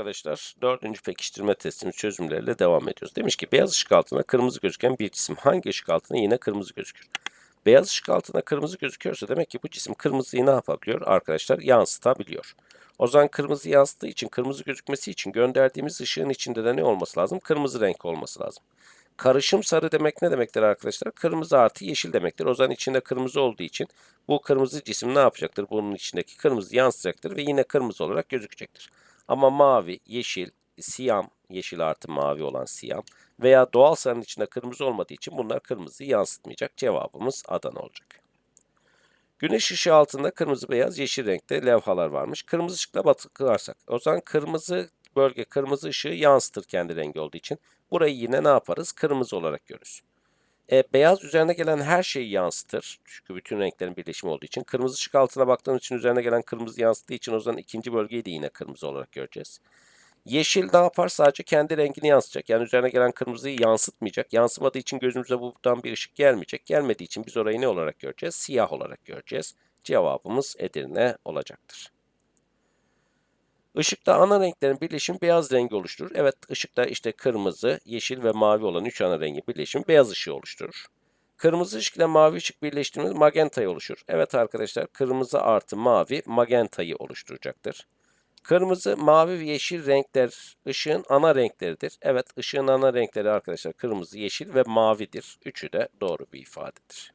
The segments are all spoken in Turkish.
arkadaşlar dördüncü pekiştirme testimiz çözümleriyle devam ediyoruz. Demiş ki beyaz ışık altında kırmızı gözüken bir cisim hangi ışık altında yine kırmızı gözükür? Beyaz ışık altında kırmızı gözüküyorsa demek ki bu cisim kırmızıyı ne yapabiliyor arkadaşlar? Yansıtabiliyor. O zaman kırmızı yansıttığı için kırmızı gözükmesi için gönderdiğimiz ışığın içinde de ne olması lazım? Kırmızı renk olması lazım. Karışım sarı demek ne demektir arkadaşlar? Kırmızı artı yeşil demektir. O zaman içinde kırmızı olduğu için bu kırmızı cisim ne yapacaktır? Bunun içindeki kırmızı yansıtacaktır ve yine kırmızı olarak gözükecektir. Ama mavi, yeşil, siyam, yeşil artı mavi olan siyam veya doğal sarının içinde kırmızı olmadığı için bunlar kırmızıyı yansıtmayacak. Cevabımız Adana olacak. Güneş ışığı altında kırmızı, beyaz, yeşil renkte levhalar varmış. Kırmızı ışıkla batıklarsak o zaman kırmızı bölge kırmızı ışığı yansıtır kendi rengi olduğu için. Burayı yine ne yaparız? Kırmızı olarak görürüz. E, beyaz üzerine gelen her şeyi yansıtır. Çünkü bütün renklerin birleşimi olduğu için. Kırmızı ışık altına baktığımız için üzerine gelen kırmızı yansıttığı için o zaman ikinci bölgeyi de yine kırmızı olarak göreceğiz. Yeşil ne yapar? Sadece kendi rengini yansıtacak. Yani üzerine gelen kırmızıyı yansıtmayacak. Yansımadığı için gözümüze buradan bir ışık gelmeyecek. Gelmediği için biz orayı ne olarak göreceğiz? Siyah olarak göreceğiz. Cevabımız Edirne olacaktır. Işıkta ana renklerin birleşimi beyaz rengi oluşturur. Evet ışıkta işte kırmızı, yeşil ve mavi olan üç ana rengin birleşimi beyaz ışığı oluşturur. Kırmızı ışık ile mavi ışık birleştiğimiz magentayı oluşur. Evet arkadaşlar kırmızı artı mavi magentayı oluşturacaktır. Kırmızı, mavi ve yeşil renkler ışığın ana renkleridir. Evet ışığın ana renkleri arkadaşlar kırmızı, yeşil ve mavidir. Üçü de doğru bir ifadedir.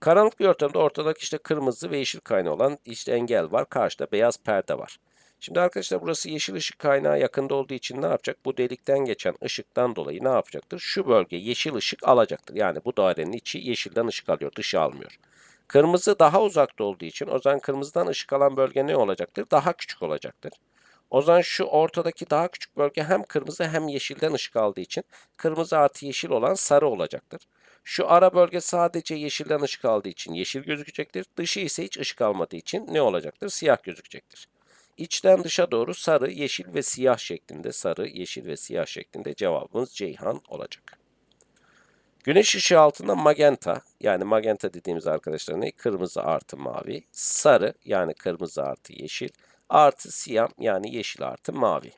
Karanlık bir ortamda ortadaki işte kırmızı ve yeşil kaynağı olan işte engel var. Karşıda beyaz perde var. Şimdi arkadaşlar burası yeşil ışık kaynağı yakında olduğu için ne yapacak? Bu delikten geçen ışıktan dolayı ne yapacaktır? Şu bölge yeşil ışık alacaktır. Yani bu dairenin içi yeşilden ışık alıyor, dışı almıyor. Kırmızı daha uzakta olduğu için o zaman kırmızıdan ışık alan bölge ne olacaktır? Daha küçük olacaktır. O zaman şu ortadaki daha küçük bölge hem kırmızı hem yeşilden ışık aldığı için kırmızı artı yeşil olan sarı olacaktır. Şu ara bölge sadece yeşilden ışık aldığı için yeşil gözükecektir. Dışı ise hiç ışık almadığı için ne olacaktır? Siyah gözükecektir. İçten dışa doğru sarı, yeşil ve siyah şeklinde sarı, yeşil ve siyah şeklinde cevabımız Ceyhan olacak. Güneş ışığı altında magenta yani magenta dediğimiz arkadaşlar ne? Kırmızı artı mavi, sarı yani kırmızı artı yeşil, artı siyah yani yeşil artı mavi.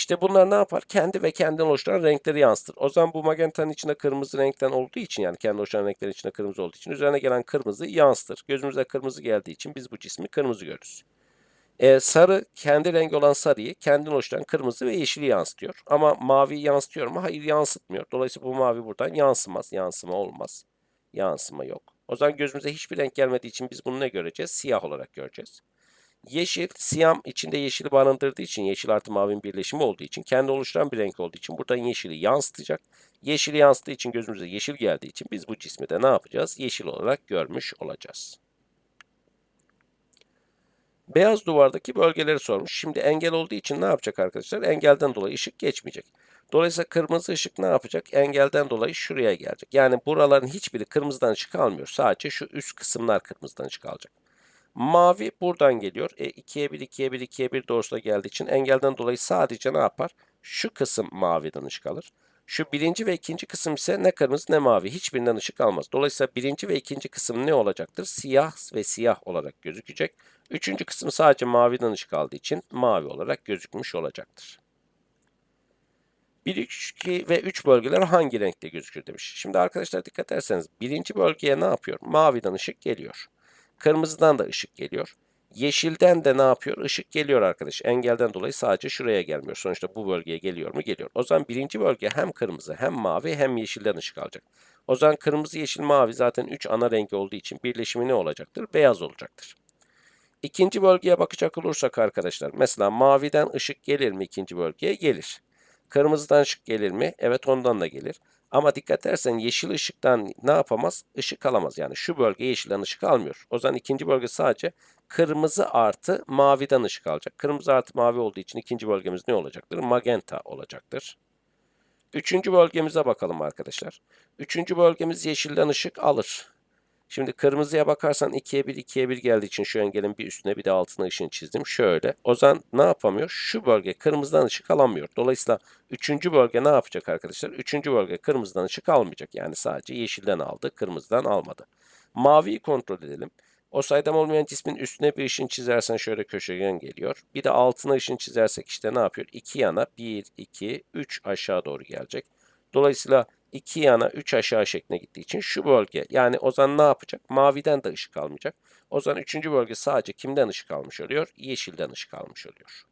İşte bunlar ne yapar? Kendi ve kendinden oluşturan renkleri yansıtır. O zaman bu magentanın içinde kırmızı renkten olduğu için yani kendi oluşturan renklerin içinde kırmızı olduğu için üzerine gelen kırmızı yansıtır. Gözümüze kırmızı geldiği için biz bu cismi kırmızı görürüz. Ee, sarı kendi rengi olan sarıyı kendinden oluşturan kırmızı ve yeşili yansıtıyor. Ama mavi yansıtıyor mu? Hayır yansıtmıyor. Dolayısıyla bu mavi buradan yansımaz. Yansıma olmaz. Yansıma yok. O zaman gözümüze hiçbir renk gelmediği için biz bunu ne göreceğiz? Siyah olarak göreceğiz. Yeşil, siyam içinde yeşili barındırdığı için, yeşil artı mavinin birleşimi olduğu için, kendi oluşturan bir renk olduğu için buradan yeşili yansıtacak. Yeşili yansıttığı için gözümüze yeşil geldiği için biz bu cismi de ne yapacağız? Yeşil olarak görmüş olacağız. Beyaz duvardaki bölgeleri sormuş. Şimdi engel olduğu için ne yapacak arkadaşlar? Engelden dolayı ışık geçmeyecek. Dolayısıyla kırmızı ışık ne yapacak? Engelden dolayı şuraya gelecek. Yani buraların hiçbiri kırmızıdan ışık almıyor. Sadece şu üst kısımlar kırmızıdan ışık alacak. Mavi buradan geliyor. E 2'ye 1, 2'ye 1, 2'ye 1 doğrusuna geldiği için engelden dolayı sadece ne yapar? Şu kısım maviden ışık alır. Şu birinci ve ikinci kısım ise ne kırmızı ne mavi. Hiçbirinden ışık almaz. Dolayısıyla birinci ve ikinci kısım ne olacaktır? Siyah ve siyah olarak gözükecek. Üçüncü kısmı sadece maviden ışık aldığı için mavi olarak gözükmüş olacaktır. 1, 2 ve 3 bölgeler hangi renkte gözükür demiş. Şimdi arkadaşlar dikkat ederseniz birinci bölgeye ne yapıyor? Maviden ışık geliyor. Kırmızıdan da ışık geliyor. Yeşilden de ne yapıyor? Işık geliyor arkadaş. Engelden dolayı sadece şuraya gelmiyor. Sonuçta bu bölgeye geliyor mu? Geliyor. O zaman birinci bölge hem kırmızı hem mavi hem yeşilden ışık alacak. O zaman kırmızı, yeşil, mavi zaten 3 ana rengi olduğu için birleşimi ne olacaktır? Beyaz olacaktır. İkinci bölgeye bakacak olursak arkadaşlar mesela maviden ışık gelir mi ikinci bölgeye? Gelir. Kırmızıdan ışık gelir mi? Evet ondan da gelir. Ama dikkat edersen yeşil ışıktan ne yapamaz? Işık alamaz. Yani şu bölge yeşilden ışık almıyor. O zaman ikinci bölge sadece kırmızı artı maviden ışık alacak. Kırmızı artı mavi olduğu için ikinci bölgemiz ne olacaktır? Magenta olacaktır. Üçüncü bölgemize bakalım arkadaşlar. Üçüncü bölgemiz yeşilden ışık alır. Şimdi kırmızıya bakarsan 2'ye 1, 2'ye 1 geldiği için şu engelin bir üstüne bir de altına ışığını çizdim. Şöyle. O zaman ne yapamıyor? Şu bölge kırmızıdan ışık alamıyor. Dolayısıyla üçüncü bölge ne yapacak arkadaşlar? Üçüncü bölge kırmızıdan ışık almayacak. Yani sadece yeşilden aldı, kırmızıdan almadı. Maviyi kontrol edelim. O saydam olmayan cismin üstüne bir ışın çizersen şöyle köşegen geliyor. Bir de altına ışın çizersek işte ne yapıyor? İki yana 1, 2, 3 aşağı doğru gelecek. Dolayısıyla iki yana 3 aşağı şeklinde gittiği için şu bölge yani o zaman ne yapacak? Maviden de ışık almayacak. O zaman üçüncü bölge sadece kimden ışık almış oluyor? Yeşilden ışık almış oluyor.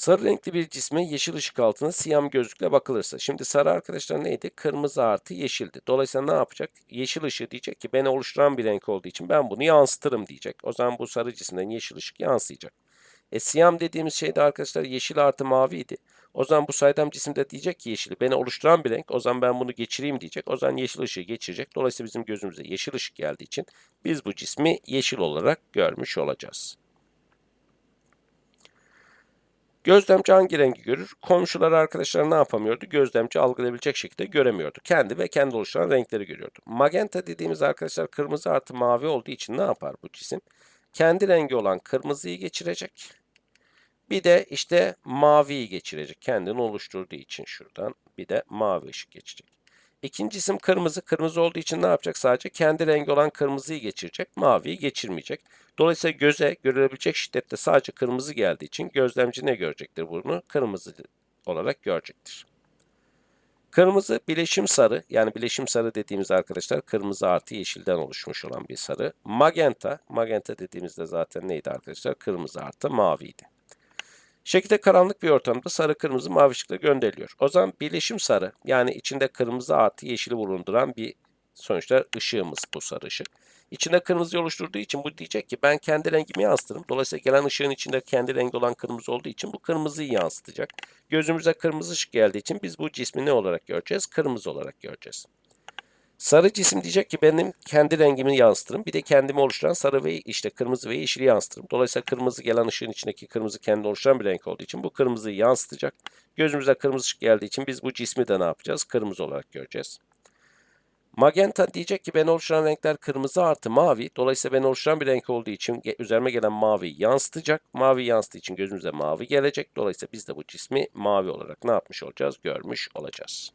Sarı renkli bir cisme yeşil ışık altında siyah gözlükle bakılırsa. Şimdi sarı arkadaşlar neydi? Kırmızı artı yeşildi. Dolayısıyla ne yapacak? Yeşil ışığı diyecek ki beni oluşturan bir renk olduğu için ben bunu yansıtırım diyecek. O zaman bu sarı cisimden yeşil ışık yansıyacak. E siyam dediğimiz şey de arkadaşlar yeşil artı maviydi. O zaman bu saydam cisimde diyecek ki yeşili beni oluşturan bir renk. O zaman ben bunu geçireyim diyecek. O zaman yeşil ışığı geçirecek. Dolayısıyla bizim gözümüze yeşil ışık geldiği için biz bu cismi yeşil olarak görmüş olacağız. Gözlemci hangi rengi görür? Komşular arkadaşlar ne yapamıyordu? Gözlemci algılayabilecek şekilde göremiyordu. Kendi ve kendi oluşturan renkleri görüyordu. Magenta dediğimiz arkadaşlar kırmızı artı mavi olduğu için ne yapar bu cisim? Kendi rengi olan kırmızıyı geçirecek. Bir de işte maviyi geçirecek. Kendini oluşturduğu için şuradan bir de mavi ışık geçecek. İkinci isim kırmızı. Kırmızı olduğu için ne yapacak? Sadece kendi rengi olan kırmızıyı geçirecek. Maviyi geçirmeyecek. Dolayısıyla göze görülebilecek şiddette sadece kırmızı geldiği için gözlemci ne görecektir bunu? Kırmızı olarak görecektir. Kırmızı bileşim sarı yani bileşim sarı dediğimiz arkadaşlar kırmızı artı yeşilden oluşmuş olan bir sarı. Magenta, magenta dediğimizde zaten neydi arkadaşlar? Kırmızı artı maviydi. Şekilde karanlık bir ortamda sarı kırmızı mavi ışıkla gönderiliyor. O zaman birleşim sarı yani içinde kırmızı artı yeşili bulunduran bir sonuçta ışığımız bu sarı ışık. İçinde kırmızı oluşturduğu için bu diyecek ki ben kendi rengimi yansıtırım. Dolayısıyla gelen ışığın içinde kendi rengi olan kırmızı olduğu için bu kırmızıyı yansıtacak. Gözümüze kırmızı ışık geldiği için biz bu cismi ne olarak göreceğiz? Kırmızı olarak göreceğiz. Sarı cisim diyecek ki benim kendi rengimi yansıtırım. Bir de kendimi oluşturan sarı ve işte kırmızı ve yeşili yansıtırım. Dolayısıyla kırmızı gelen ışığın içindeki kırmızı kendi oluşturan bir renk olduğu için bu kırmızıyı yansıtacak. Gözümüze kırmızı ışık geldiği için biz bu cismi de ne yapacağız? Kırmızı olarak göreceğiz. Magenta diyecek ki beni oluşturan renkler kırmızı artı mavi. Dolayısıyla beni oluşturan bir renk olduğu için üzerime gelen mavi yansıtacak. Mavi yansıttığı için gözümüze mavi gelecek. Dolayısıyla biz de bu cismi mavi olarak ne yapmış olacağız? Görmüş olacağız.